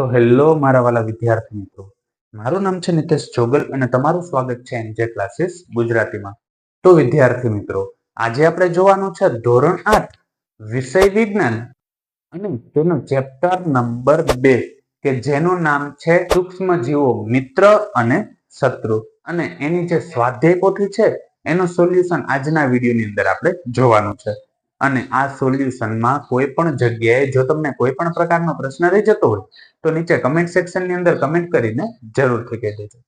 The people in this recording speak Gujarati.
તો હેલો મારા વાલા વિદ્યાર્થી મિત્રો. મારું નામ છે નિતેશ જોગલ અને તમારું સ્વાગત છે એનજે ક્લાસીસ ગુજરાતીમાં. તો વિદ્યાર્થી મિત્રો, આજે આપણે જોવાનું છે ધોરણ આઠ, વિષય વિજ્ઞાન અને તેનો ચેપ્ટર નંબર બે, કે જેનું નામ છે સૂક્ષ્મ જીવો મિત્ર અને શત્રુ. અને એની જે સ્વાધ્યાય પોથી છે, એનું સોલ્યુશન આજના વિડીયોની અંદર આપણે જોવાનું છે. અને આ સોલ્યુશનમાં કોઈ પણ જગ્યાએ જો તમને કોઈ પણ પ્રકારનો પ્રશ્ન રહી જતો હોય, તો નીચે કમેન્ટ સેક્શનની અંદર કમેન્ટ કરીને જરૂરથી કહી દેજો.